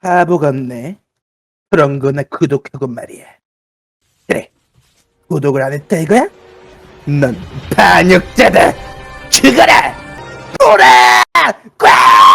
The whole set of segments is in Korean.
바보 같네. 그런 거나 구독하고 말이야. 그래, 구독을 안 했다 이거야? 넌 반역자다. 죽어라! 보라! 꽉!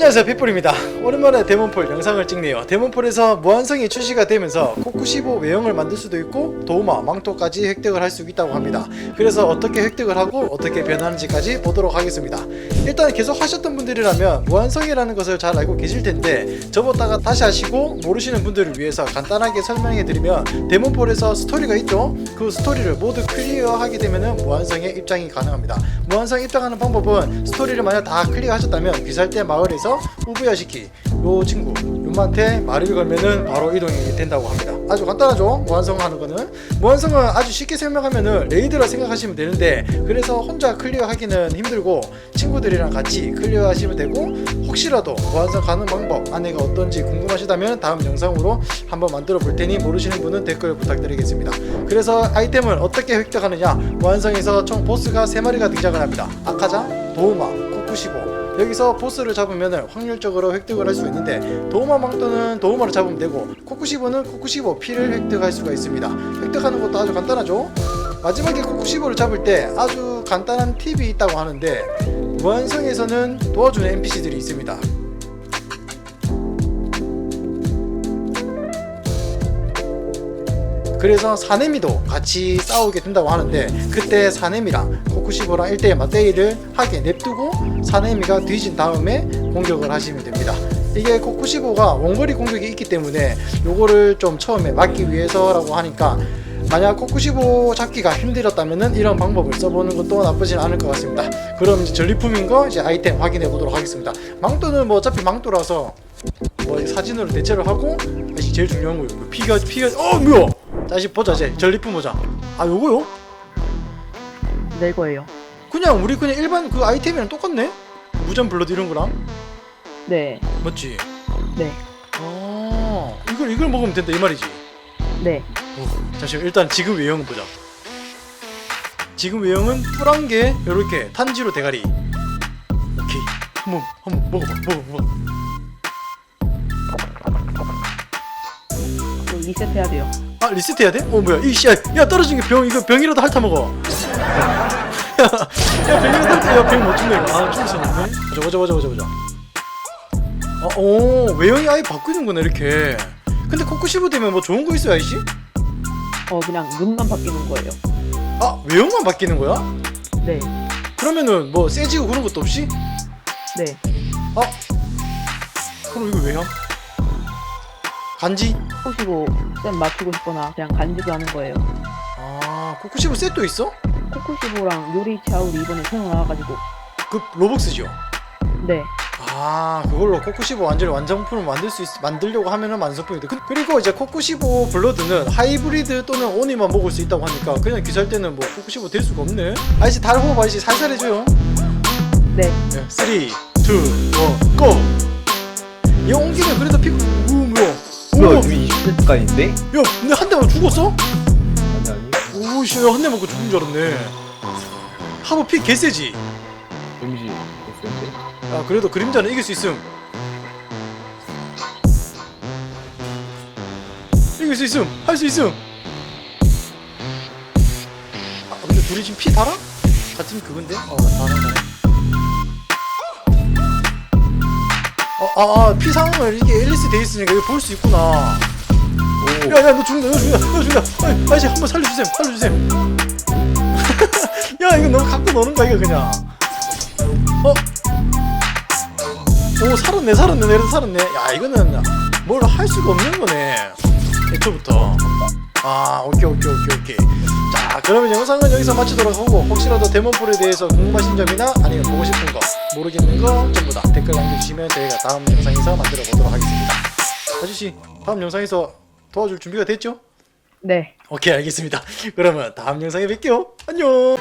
안녕하세요 pit불입니다. 오랜만에 데몬폴 영상을 찍네요. 데몬폴에서 무한성이 출시가 되면서 코쿠15 외형을 만들 수도 있고 도우마, 망토까지 획득을 할 수 있다고 합니다. 그래서 어떻게 획득을 하고 어떻게 변하는지까지 보도록 하겠습니다. 일단 계속 하셨던 분들이라면 무한성이라는 것을 잘 알고 계실 텐데 접었다가 다시 하시고 모르시는 분들을 위해서 간단하게 설명해 드리면 데몬폴에서 스토리가 있죠? 그 스토리를 모두 클리어하게 되면 무한성의 입장이 가능합니다. 무한성 입장하는 방법은 스토리를 만약 다 클리어하셨다면 귀살대 마을에서 우부야시키. 요 친구 요한테 말을 걸면은 바로 이동이 된다고 합니다. 아주 간단하죠? 무한성 하는 거는. 무한성은 아주 쉽게 설명하면은 레이드라 생각하시면 되는데 그래서 혼자 클리어 하기는 힘들고 친구들이랑 같이 클리어 하시면 되고 혹시라도 무한성 가는 방법 안내가 어떤지 궁금하시다면 다음 영상으로 한번 만들어 볼 테니 모르시는 분은 댓글 부탁드리겠습니다. 그래서 아이템을 어떻게 획득하느냐? 무한성에서 총 보스가 3마리가 등장을 합니다. 아카자, 도우마, 코쿠시보 여기서 보스를 잡으면 확률적으로 획득을 할 수 있는데 도우마 망토는 도우마를 잡으면 되고 코쿠시보는 코쿠시보 피를 획득할 수가 있습니다. 획득하는 것도 아주 간단하죠? 마지막에 코쿠시보를 잡을 때 아주 간단한 팁이 있다고 하는데 무한성에서는 도와주는 NPC들이 있습니다. 그래서 사네미도 같이 싸우게 된다고 하는데 그때 사네미랑 코쿠시보랑 1대1 맞대기를 하게 냅두고 사네미가 뒤진 다음에 공격을 하시면 됩니다. 이게 코쿠시보가 원거리 공격이 있기 때문에 요거를 좀 처음에 막기 위해서라고 하니까 만약 코쿠시보 잡기가 힘들었다면 이런 방법을 써보는 것도 나쁘진 않을 것 같습니다. 그럼 이제 전리품인 거 이제 아이템 확인해 보도록 하겠습니다. 망토는 뭐 어차피 망토라서 뭐 사진으로 대체를 하고 다시 제일 중요한 거예요 그 피가 피가 어 뭐야! 다시 보자 이제 전리품 보자. 아 요거요? 내 거예요. 그냥 우리 그냥 일반 그 아이템이랑 똑같네? 무전 블러드 이런 거랑 네, 맞지? 네, 아 이걸 이걸 먹으면 된다 이 말이지 네. 어, 잠시만 일단 지금 외형은 보자 지금 외형은 뿔한 게 요렇게 탄지로 대가리 오케이 한번 한번 먹어봐 먹어봐 먹어 리셋해야 돼요. 아 리셋해야 돼? 어 뭐야 이씨 야, 야 떨어진 게 병 이거 병이라도 핥아 먹어 야 병이라도 핥아 야병못 죽네 아 있네 보자 보자 보자 보자 보자 어오 외형이 아예 바뀌는구나 이렇게 근데 코쿠시브 되면 뭐 좋은 거 있어요 아이씨? 어, 그냥 눈만 바뀌는 거예요. 아 외형만 바뀌는 거야? 네, 그러면은 뭐 세지고 그런 것도 없이? 네. 아 그럼 이거 외형? 간지? 코시고 쌤 맞추고 싶거나 그냥 간지도 하는 거예요. 아 코쿠시브 셋도 있어? 코코시보랑 요리치 아울이 이번에 새로 나와가지고. 그 로벅스죠? 네, 아 그걸로 코쿠시보 완전히 완성품을 만들 수 있, 만들려고 하면은 완성품이 돼 그, 그리고 이제 코쿠시보 블러드는 하이브리드 또는 오니만 먹을 수 있다고 하니까 그냥 귀살 때는 뭐 코쿠시보 될 수가 없네 아저씨 다른 호흡 아저씨 살살 해줘요 네. 3, 2, 1, 고! 얘 옮기면 그래도 피부 우 뭐야 뭐야 오! 지금 20대까지인데? 야 근데 한 대만 죽었어? 오씨 한대 맞고 죽은 줄 알았네. 하부 피 개세지. 데미지 됐는데? 아 그래도 그림자는 이길 수 있음. 이길 수 있음. 할 수 있음. 아 근데 둘이 지금 피 달아? 같은 그건데? 어 달아 달아. 어아피 상황을 이게 앨리스 돼 있으니까 이거 볼 수 있구나. 오 야야 너 죽는다 너 죽는다 너 죽는다. 아이, 아저씨 한번 살려주셈 살려주셈 야 이거 너무 갖고 노는 거야 이거 그냥. 어? 오 살았네 살았네 내려서 살았네. 야 이거는 뭘 할 수가 없는 거네. 애초부터. 아 오케이 오케이 오케이 오케이. 자 그러면 영상은 여기서 마치도록 하고 혹시라도 데몬폴에 대해서 궁금하신 점이나 아니면 보고 싶은 거 모르겠는 거 전부 다 댓글 남겨주시면 저희가 다음 영상에서 만들어 보도록 하겠습니다. 아저씨 다음 영상에서 도와줄 준비가 됐죠? 네. 오케이 알겠습니다 그러면 다음 영상에 뵐게요 안녕